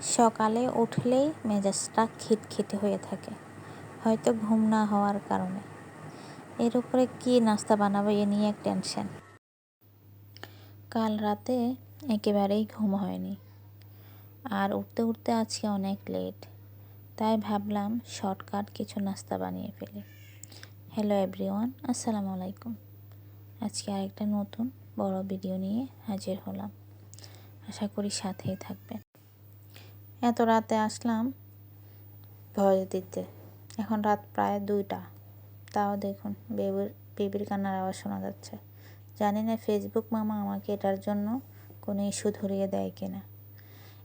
সকালে উঠলেই মেজাজটা খিটখিটে হয়ে থাকে, হয়তো ঘুম না হওয়ার কারণে। এর উপরে কি নাস্তা বানাবো এ নিয়ে এক টেনশন। কাল রাতে একেবারেই ঘুম হয়নি। আর উঠতে উঠতে আজকে অনেক লেট, তাই ভাবলাম শর্টকাট কিছু নাস্তা বানিয়ে ফেলি। হ্যালো এভরিওয়ান, আসসালামু আলাইকুম। আজকে আরেকটা নতুন বড় ভিডিও নিয়ে হাজির হলাম। আশা করি সাথেই থাকবেন। এত রাতে আসলাম ভয় দিতে। এখন রাত প্রায় দুইটা। তাও দেখুন, বেবির বেবির কান্নার আওয়াজ শোনা যাচ্ছে। জানি না ফেসবুক মামা আমাকে এটার জন্য কোনো ইস্যু ধরিয়ে দেয় কিনা।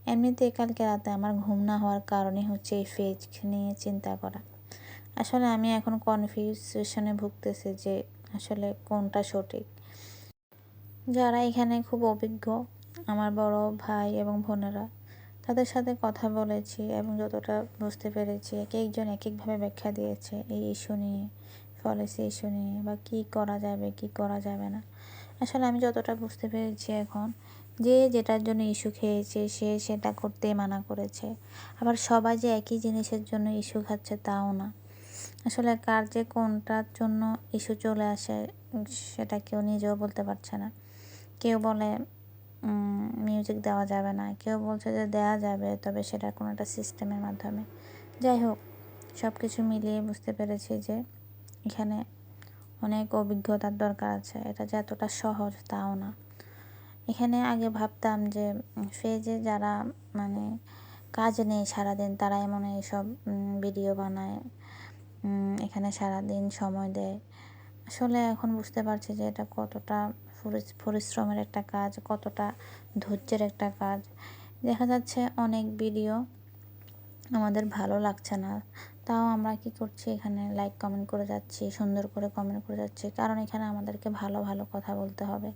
এমনিতে কালকে রাতে আমার ঘুম না হওয়ার কারণে হচ্ছে এই ফেজ নিয়ে চিন্তা করা। আসলে আমি এখন কনফিউশনে ভুগতেছি যে আসলে কোনটা সঠিক। যারা এখানে খুব অভিজ্ঞ, আমার বড় ভাই এবং বোনেরা তাদের সাথে কথা বলেছি এবং যতটা বুঝতে পেরেছি, এক একজন এক একভাবে ব্যাখ্যা দিয়েছে এই ইস্যু নিয়ে পলিসি ইস্যু নিয়ে, বা কী করা যাবে, কি করা যাবে না। আসলে আমি যতটা বুঝতে পেরেছি এখন, যে যেটার জন্য ইস্যু খেয়েছে, সে সেটা করতে মানা করেছে। আবার সবাই যে একই জিনিসের জন্য ইস্যু খাচ্ছে তাও না। আসলে কার যে কোনটার জন্য ইস্যু চলে আসে, সেটা কেউ নিজেও বলতে পারছে না। কেউ বলে মিউজিক দেওয়া যাবে না। কেউ বলছে যে দেওয়া যাবে, তবে সেটা কোনো একটা সিস্টেমের মাধ্যমে। যাই হোক সব কিছু মিলিয়ে বুঝতে পেরেছি যে এখানে অনেক অভিজ্ঞতার দরকার আছে। এটা যে এতটা সহজ, তাও না। এখানে আগে ভাবতাম যে ফেজে যারা মানে কাজ নেই সারাদিন তারা এমন এইসব ভিডিও বানায় এখানে সারাদিন সময় দেয়। আসলে এখন বুঝতে পারছি যে এটা কতটা পরিশ্রমের একটা কাজ, কতটা ধৈর্যের একটা কাজ। দেখা যাচ্ছে অনেক ভিডিও আমাদের ভালো লাগছে না। তাও আমরা কি করছি এখানে? লাইক কমেন্ট করে যাচ্ছি, সুন্দর করে কমেন্ট করে যাচ্ছি। কারণ এখানে আমাদেরকে ভালো ভালো কথা বলতে হবে।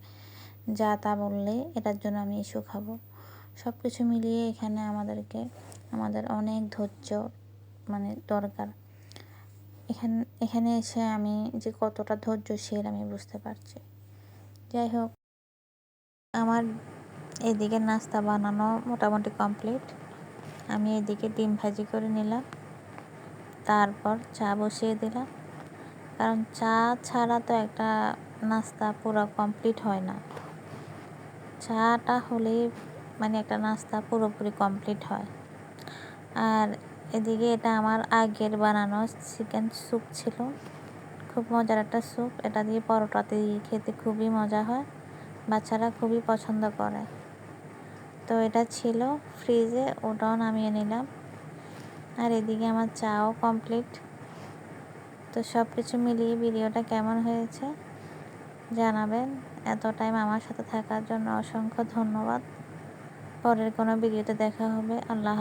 যা তা বললে এটার জন্য আমি ইস্যু খাব। সব কিছু মিলিয়ে এখানে আমাদেরকে, আমাদের অনেক ধৈর্য মানে দরকার। এখানে এখানে এসে আমি যে কতটা ধৈর্যশীল আমি বুঝতে পারছি। যাই হোক আমার এদিকে নাস্তা বানানো মোটামুটি কমপ্লিট। আমি এদিকে ডিম ভাজি করে নিলাম, তারপর চা বসিয়ে দিলাম। কারণ চা ছাড়া তো একটা নাস্তা পুরো কমপ্লিট হয় না। চাটা হলেই মানে একটা নাস্তা পুরোপুরি কমপ্লিট হয়। আর এদিকে এটা আমার আগের বানানো চিকেন স্যুপ ছিল। খুব মজার একটা স্যুপ। এটা দিয়ে পরোটাতে দিয়ে খেতে খুবই মজা হয়। বাচ্চারা খুবই পছন্দ করে। তো এটা ছিল ফ্রিজে ওটাও নামিয়ে নিলাম। আর এদিকে আমার চাও কমপ্লিট তো সব কিছু মিলিয়ে ভিডিওটা কেমন হয়েছে জানাবেন। এত টাইম আমার সাথে থাকার জন্য অসংখ্য ধন্যবাদ। পরের কোনো ভিডিওতে দেখা হবে। আল্লাহ